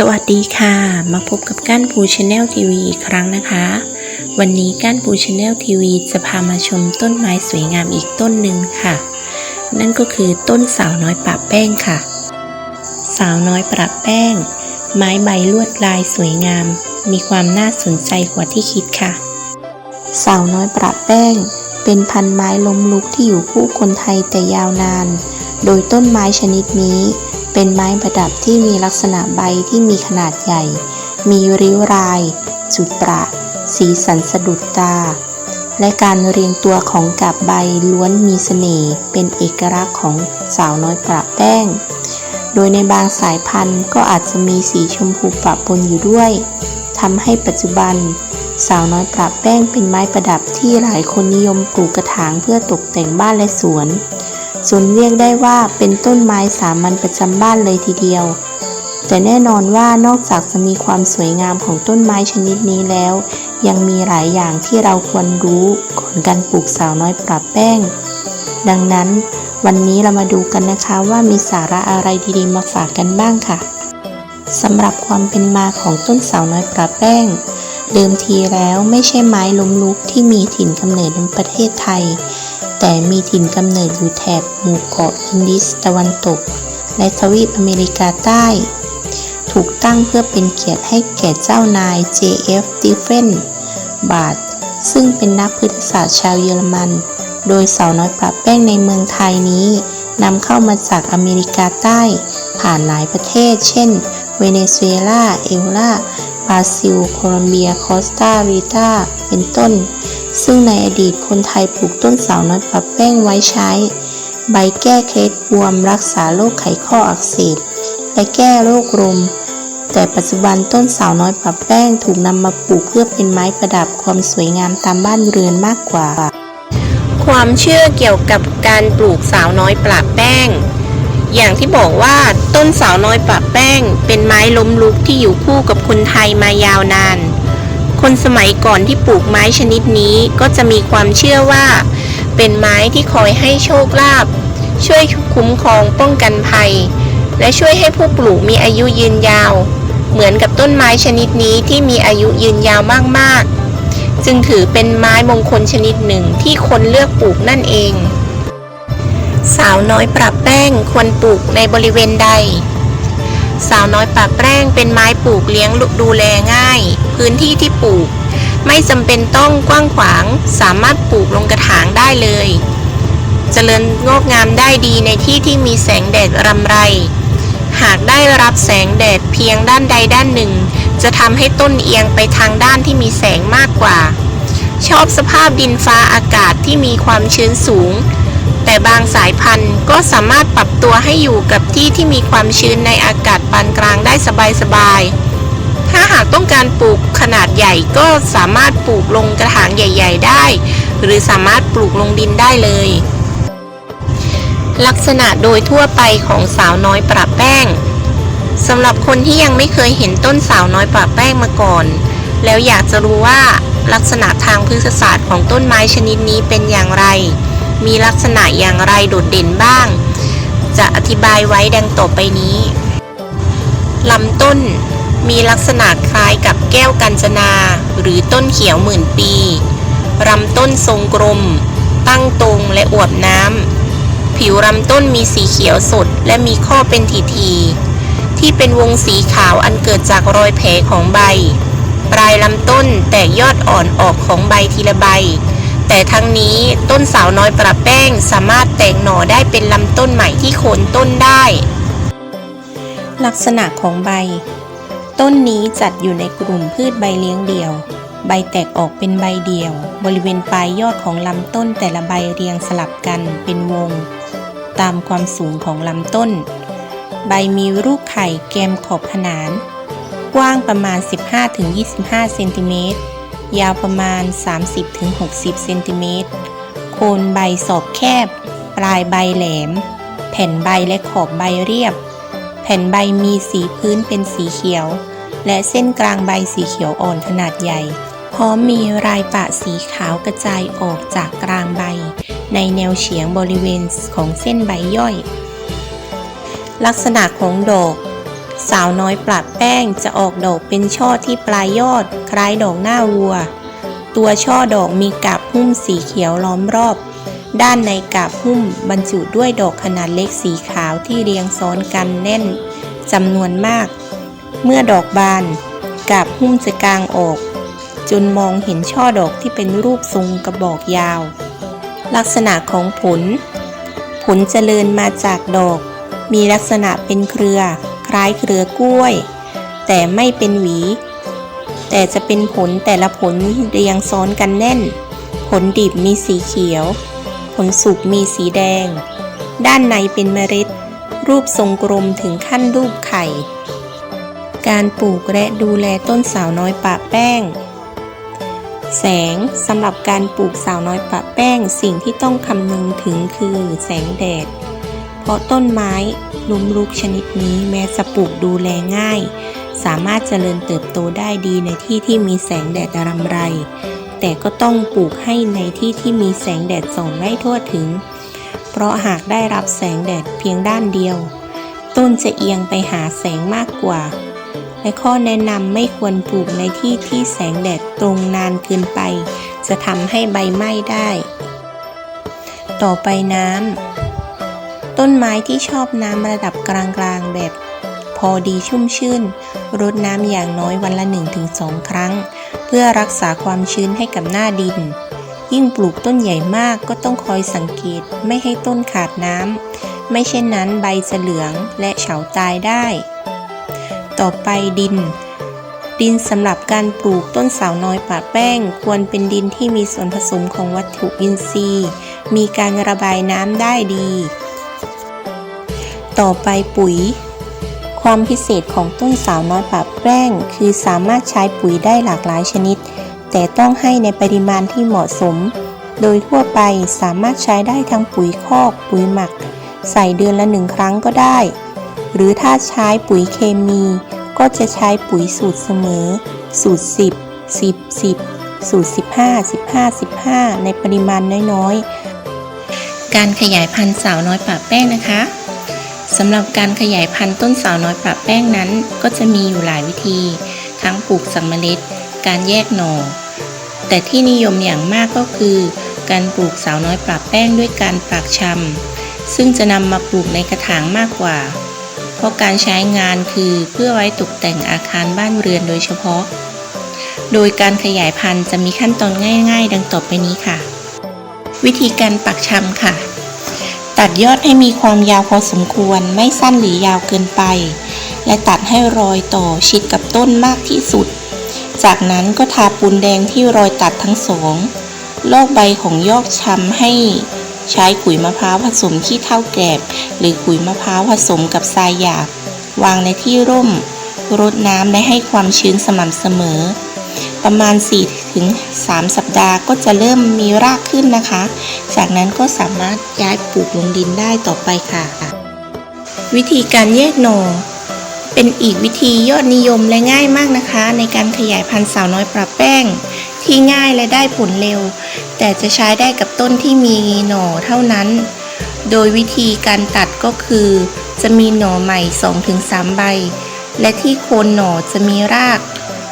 สวัสดีค่ะ มาพบกับก้านปูชาแนลทีวีอีกครั้งนะคะ วันนี้ก้านปูชาแนลทีวีจะพามาชมต้นไม้สวยงามอีกต้นหนึ่งค่ะ นั่นก็คือต้นสาวน้อยปะแป้งค่ะ สาวน้อยประแป้ง ไม้ใบลวดลายสวยงาม มีความน่าสนใจกว่าที่คิดค่ะ สาวน้อยประแป้ง เป็นพันไม้ล้มลุกที่อยู่คู่คนไทยแต่ยาวนาน โดยต้นไม้ชนิดนี้ เป็นไม้ประดับที่มีลักษณะใบที่มีขนาดใหญ่ มีริ้วราย จุดประ สีสันสะดุดตา และการเรียงตัวของกาบใบล้วนมีเสน่ห์ เป็นเอกลักษณ์ของสาวน้อยประแป้ง โดยในบางสายพันธุ์ก็อาจจะมีสีชมพูปะปนอยู่ด้วยทำให้ปัจจุบัน สาวน้อยประแป้งเป็นไม้ประดับที่หลายคนนิยมปลูกกระถางเพื่อตกแต่งบ้านและสวน จนเรียกได้ว่าเป็นต้นไม้สามัญประจำบ้านเลยทีเดียว แต่แน่นอนว่านอกจากจะมีความสวยงามของต้นไม้ชนิดนี้แล้ว ยังมีหลายอย่างที่เราควรรู้ก่อนการปลูกสาวน้อยปรับแป้ง ดังนั้นวันนี้เรามาดูกันนะคะว่ามีสาระอะไรดีๆ มาฝากกันบ้างค่ะสำหรับความเป็นมาของต้นสาวน้อยปรับแป้ง เดิมทีแล้วไม่ใช่ไม้ล้มลุกที่มีถิ่นกำเนิดในประเทศไทย แต่มีถิ่นกำเนิดอยู่แถบหมู่เกาะอินดิสตะวันตก และทวีปอเมริกาใต้ ถูกตั้งเพื่อเป็นเกียรติให้แก่เจ้านาย J.F. d i f f e n บาท ซึ่งเป็นนักพฤกษศาสตร์ชาวเยอรมัน โดยสาวน้อยปรับแป้งในเมืองไทยนี้นำเข้ามาจากอเมริกาใต้ ผ่านหลายประเทศ เช่น เวเนซุเอลา เอลลาบราซิล โคลอมเบีย คอสตาริกา เป็นต้น ซึ่งในอดีตคนไทยปลูกต้นสาวน้อยปรับแป้งไว้ใช้ ใบแก้เคล็ดบวมรักษาโรคไขข้ออักเสบและแก้โรคลมแต่ปัจจุบันต้นสาวน้อยปรับแป้งถูกนำมาปลูกเพื่อเป็นไม้ประดับความสวยงามตามบ้านเรือนมากกว่า ความเชื่อเกี่ยวกับการปลูกสาวน้อยปรับแป้ง อย่างที่บอกว่าต้นสาวน้อยปรับแป้ง เป็นไม้ล้มลุกที่อยู่คู่กับคนไทยมายาวนาน คนสมัยก่อนที่ปลูกไม้ชนิดนี้ก็จะมีความเชื่อว่า เป็นไม้ที่คอยให้โชคลาภช่วยคุ้มครองป้องกันภัย และช่วยให้ผู้ปลูกมีอายุยืนยาว เหมือนกับต้นไม้ชนิดนี้ที่มีอายุยืนยาวมากๆ จึงถือเป็นไม้มงคลชนิดหนึ่งที่คนเลือกปลูกนั่นเอง สาวน้อยปรับแป้งควรปลูกในบริเวณใด สาวน้อยปรับแป้งเป็นไม้ปลูกเลี้ยงดูแลง่าย พื้นที่ที่ปลูก ไม่จำเป็นต้องกว้างขวาง สามารถปลูกลงกระถางได้เลยเจริญงอกงามได้ดีในที่ที่มีแสงแดดรำไร หากได้รับแสงแดดเพียงด้านใดด้านหนึ่ง จะทำให้ต้นเอียงไปทางด้านที่มีแสงมากกว่า ชอบสภาพดินฟ้าอากาศที่มีความชื้นสูง แต่บางสายพันธุ์ก็สามารถปรับตัวให้อยู่กับที่ที่มีความชื้นในอากาศปานกลางได้สบายๆ ถ้าหากต้องการปลูกขนาดใหญ่ก็สามารถปลูกลงกระถางใหญ่ ๆ ได้ หรือสามารถปลูกลงดินได้เลย ลักษณะโดยทั่วไปของสาวน้อยปรับแป้งสำหรับคนที่ยังไม่เคยเห็นต้นสาวน้อยปรับแป้งมาก่อน แล้วอยากจะรู้ว่าลักษณะทางพฤกษศาสตร์ของต้นไม้ชนิดนี้เป็นอย่างไร มีลักษณะอย่างไรโดดเด่นบ้าง จะอธิบายไว้ดังต่อไปนี้ลำต้นมีลักษณะคล้ายกับแก้วกัญจนา หรือต้นเขียวหมื่นปีลำต้นทรงกลม ตั้งตรงและอวบน้ำ ผิวลำต้นมีสีเขียวสดและมีข้อเป็นทีทีๆที่เป็นวงสีขาวอันเกิดจากรอยแผลของใบ ปลายลำต้นแตกยอดอ่อนออกของใบทีละใบ แต่ทั้งนี้ต้นสาวน้อยประแป้งสามารถแตกหน่อได้เป็นลำต้นใหม่ที่โคนต้นได้ ลักษณะของใบ ต้นนี้จัดอยู่ในกลุ่มพืชใบเลี้ยงเดี่ยว ใบแตกออกเป็นใบเดี่ยว บริเวณปลายยอดของลำต้นแต่ละใบเรียงสลับกันเป็นวง ตามความสูงของลำต้น ใบมีรูปไข่แกมขอบขนาน กว้างประมาณ 15-25 เซนติเมตร ยาวประมาณ 30-60 เซนติเมตร โคนใบศอกแคบ ปลายใบแหลม แผ่นใบและขอบใบเรียบ แผ่นใบมีสีพื้นเป็นสีเขียว และเส้นกลางใบสีเขียวอ่อนขนาดใหญ่ พร้อมมีรายปะสีขาวกระจายออกจากกลางใบ ในแนวเฉียงบริเวณของเส้นใบย่อย ลักษณะของดอก สาวน้อยปราดแป้งจะออกดอกเป็นช่อที่ปลายยอด คล้ายดอกหน้าวัว ตัวช่อดอกมีกาบหุ้มสีเขียวล้อมรอบ ด้านในกาบหุ้มบรรจุด้วยดอกขนาดเล็กสีขาวที่เรียงซ้อนกันแน่นจำนวนมาก เมื่อดอกบาน กาบหุ้มจะกลางออก จนมองเห็นช่อดอกที่เป็นรูปทรงกระบอกยาว ลักษณะของผล ผลเจริญมาจากดอก มีลักษณะเป็นเครือ คล้ายเครือกล้วย แต่ไม่เป็นหวี แต่จะเป็นผลแต่ละผลเรียงซ้อนกันแน่น ผลดิบมีสีเขียว ผลสุกมีสีแดง ด้านในเป็นเมล็ด รูปทรงกลมถึงขั้นรูปไข่ การปลูกและดูแลต้นสาวน้อยปะแป้งแสงสำหรับการปลูกสาวน้อยปะแป้งสิ่งที่ต้องคำนึงถึงคือแสงแดด เพราะต้นไม้ ล้มลุกชนิดนี้แม้จะปลูกดูแลง่าย สามารถเจริญเติบโตได้ดีในที่ที่มีแสงแดดรำไร แต่ก็ต้องปลูกให้ในที่ที่มีแสงแดดส่องได้ทั่วถึง เพราะหากได้รับแสงแดดเพียงด้านเดียว ต้นจะเอียงไปหาแสงมากกว่า และข้อแนะนำไม่ควรปลูกในที่ที่แสงแดดตรงนานเกินไป จะทำให้ใบไหม้ได้ ต่อไปน้ำ ต้นไม้ที่ชอบน้ำระดับกลางๆ แบบ พอดีชุ่มชื่น รดน้ำอย่างน้อยวันละ 1-2 ครั้ง เพื่อรักษาความชื้นให้กับหน้าดิน ยิ่งปลูกต้นใหญ่มากก็ต้องคอยสังเกตไม่ให้ต้นขาดน้ำ ไม่เช่นนั้นใบจะเหลืองและเฉาตายได้ ต่อไปดินดินสำหรับการปลูกต้นสาวน้อยป่าแป้ง ควรเป็นดินที่มีส่วนผสมของวัตถุอินทรีย์ มีการระบายน้ำได้ดี ต่อไปปุ๋ย ความพิเศษของต้นสาวน้อยป่าแป้ง คือสามารถใช้ปุ๋ยได้หลากหลายชนิด แต่ต้องให้ในปริมาณที่เหมาะสม โดยทั่วไปสามารถใช้ได้ทั้งปุ๋ยคอกปุ๋ยหมัก ใส่เดือนละหนึ่งครั้งก็ได้ หรือถ้าใช้ปุ๋ยเคมี ก็จะใช้ปุ๋ยสูตรเสมอ สูตร 10 10 10 สูตร 15 15 15 ในปริมาณน้อยๆ การขยายพันธุ์สาวน้อยป่าแป้งนะคะ สำหรับการขยายพันธุ์ต้นสาวน้อยป่าแป้งนั้น ก็จะมีอยู่หลายวิธี ทั้งปลูกสัมเมล็ด การแยกหน่อ แต่ที่นิยมอย่างมากก็คือ การปลูกสาวน้อยป่าแป้งด้วยการปากชำซึ่งจะนำมาปลูกในกระถางมากกว่า เพราะการใช้งานคือเพื่อไว้ตกแต่งอาคารบ้านเรือนโดยเฉพาะ โดยการขยายพันธุ์จะมีขั้นตอนง่าย ๆ ดังต่อไปนี้ค่ะ วิธีการปักชำค่ะ ตัดยอดให้มีความยาวพอสมควรไม่สั้นหรือยาวเกินไป และตัดให้รอยต่อชิดกับต้นมากที่สุด จากนั้นก็ทาปูนแดงที่รอยตัดทั้งสองลอกใบของยอดชำให้ใช้ขุยมะพร้าวผสมขี้เท่าแกบหรือขุยมะพร้าวผสมกับทรายหยาบวางในที่ร่มรดน้ำและให้ความชื้นสม่ำเสมอ ประมาณ 4-3สัปดาห์ก็จะเริ่มมีรากขึ้นนะคะ จากนั้นก็สามารถย้ายปลูกลงดินได้ต่อไปค่ะ วิธีการแยกหน่อ เป็นอีกวิธียอดนิยมและง่ายมากนะคะ ในการขยายพันธุ์สาวน้อยปลาแป้ง ที่ง่ายและได้ผลเร็ว แต่จะใช้ได้กับต้นที่มีหน่อเท่านั้น โดยวิธีการตัดก็คือ จะมีหน่อใหม่ 2-3 ใบ และที่โคนหน่อจะมีราก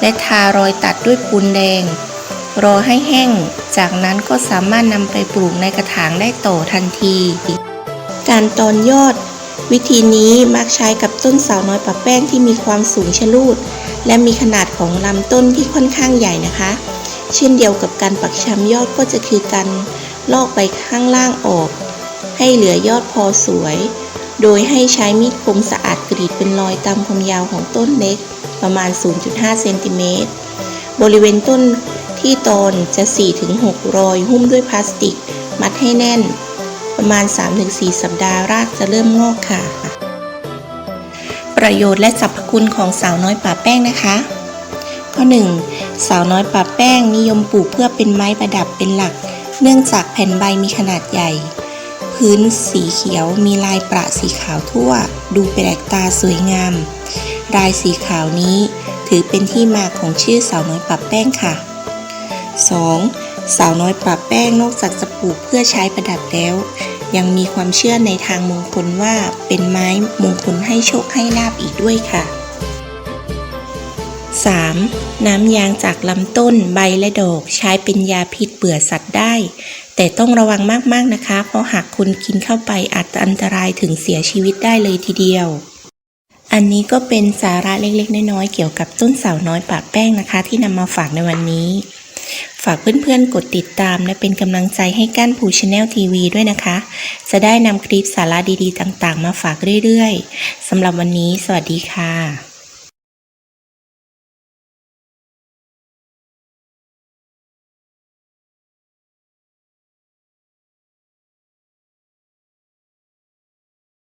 และทารอยตัดด้วยปูนแดง รอให้แห้ง จากนั้นก็สามารถนำไปปลูกในกระถางได้ต่อทันที การตอนยอด วิธีนี้มักใช้กับต้นเสาน้อยปะแป้งที่มีความสูงชะลูด และมีขนาดของลำต้นที่ค่อนข้างใหญ่นะคะ เช่นเดียวกับการปักชำยอดก็จะคือการลอกใบข้างล่างออก ให้เหลือยอดพอสวย โดยให้ใช้มีดคมสะอาดกรีดเป็นรอยตามความยาวของต้นเล็ก ประมาณ 0.5 เซนติเมตร บริเวณต้น ที่ตนจะ 4-6 รอยหุ้มด้วยพลาสติก มัดให้แน่น ประมาณ 3-4 สัปดาห์รากจะเริ่มงอกค่ะ ประโยชน์และสรรพคุณของสาวน้อยป่าแป้งนะคะ ข้อ 1. สาวน้อยป่าแป้งนิยมปลูกเพื่อเป็นไม้ประดับเป็นหลัก เนื่องจากแผ่นใบมีขนาดใหญ่ พื้นสีเขียวมีลายประสีขาวทั่ว ดูแปลกตาสวยงามลายสีขาวนี้ถือเป็นที่มาของชื่อสาวน้อยปรับแป้งค่ะ 2. สาวน้อยปรับแป้งนอกจากจะปลูกเพื่อใช้ประดับแล้ว ยังมีความเชื่อในทางมงคลว่าเป็นไม้มงคลให้โชคให้ลาบอีกด้วยค่ะ 3. น้ำยางจากลำต้นใบและดอกใช้เป็นยาพิษเบื่อสัตว์ได้ แต่ต้องระวังมากๆนะคะ เพราะหากคุณกินเข้าไปอาจอันตรายถึงเสียชีวิตได้เลยทีเดียว อันนี้ก็เป็นสาระเล็กๆ น้อยๆ เกี่ยวกับต้นเสาน้อยปะแป้งนะคะ ที่นำมาฝากในวันนี้ ฝากเพื่อนๆ กดติดตามและเป็นกำลังใจให้ก้านผูชแนลทีวีด้วยนะคะ จะได้นำคลิปสาระดีๆ ต่างๆ มาฝากเรื่อยๆสำหรับวันนี้ สวัสดีค่ะ